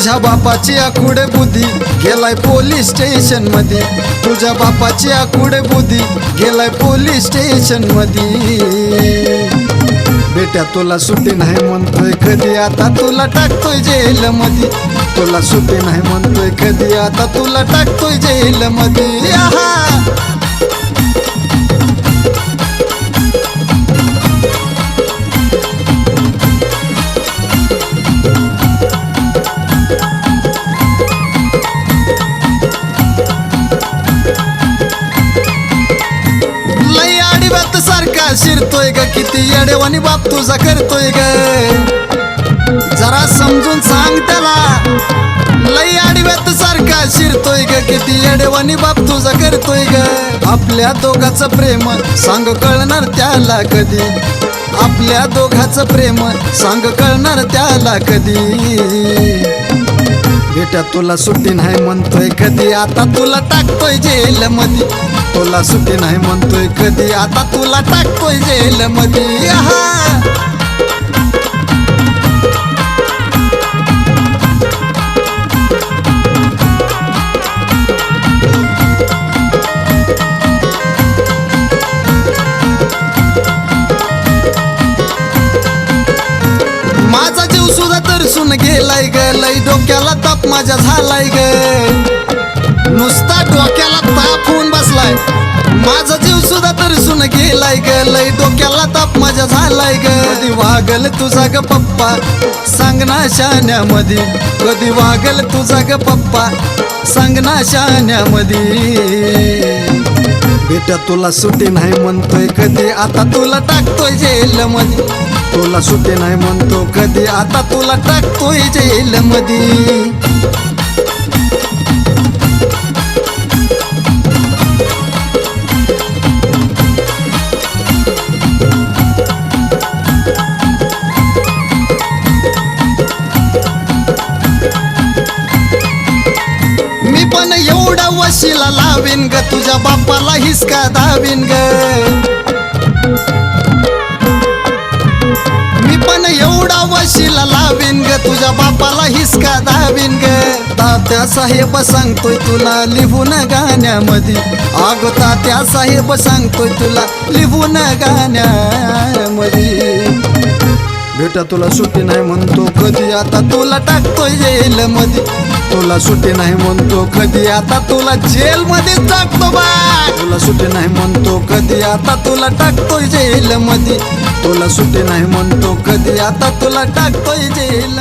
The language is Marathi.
तुझ्या बापाची आकुडे बुद्धी गेलाय पोलीस स्टेशनमध्ये तुझ्या बापाची आकुडे बुद्धी गेलाय पोलीस स्टेशनमध्ये बेट्या तुला सुट्टी नाही म्हणतोय कधी आता? तुला टाकतोय जेल मध्ये तुला सुट्टी नाही म्हणतोय कधी आता? तुला टाकतोय जेल मध्ये शिरतोय ग किती येडेवानी बाप तुझा करतोय ग. जरा समजून सांग त्याला लई आडव्यात सारखा शिरतोय ग किती येडेवानी बाप तुझा करतोय ग. आपल्या दोघाचं प्रेम सांग कळणार त्याला कधी? आपल्या दोघाचं प्रेम सांग कळणार त्याला कधी? बेटा तुला सुट्टी नाही म्हणतोय कधी? आता तुला टाकतोय जेल मध्ये तुला सुटी नाही म्हणतोय कधी. आता तुला टाकतोय जेल मध्ये माझा जीव सुद्धा तरसून गेलाय ग. लई डोक्याला ताप माझ्या झालाय ग. नुसता डोक्याला माझा जीव सुद्धा तरसून गेलाय ग. लई डोक्याला ताप माझ्या झालाय ग. कधी वागल तुझा ग पप्पा? सांग ना कधी वागल तुझा ग पप्पा? सांग ना बेटा तुला सुट्टी नाही म्हणतोय कधी? आता तुला टाकतोय जेल मध्ये तुला सुट्टी नाही म्हणतो कधी? आता तुला टाकतोय जेल मध्ये पण एवढा वशिला लावीन ग तुझ्या बापाला हिसका दावीन ग. मी पण एवढा वशीला लावीन ग तुझ्या बापाला हिसका दावीन ग. तात्या साहेब सांगतोय तुला लिहून गाण्यामध्ये. आग तात्या साहेब सांगतोय तुला लिहून गाण्यामध्ये. बेटा तुला सुट्टी नाही म्हणतो कधी आता तुला टाकतोय येईल मध्ये तुला सुट्टी नाही म्हणतो कधी आता तुला जेल मध्ये टाकतो बा. तुला सुट्टी नाही म्हणतो कधी आता तुला टाकतोय जेल मध्ये तुला सुट्टी नाही म्हणतो कधी आता तुला टाकतोय जेल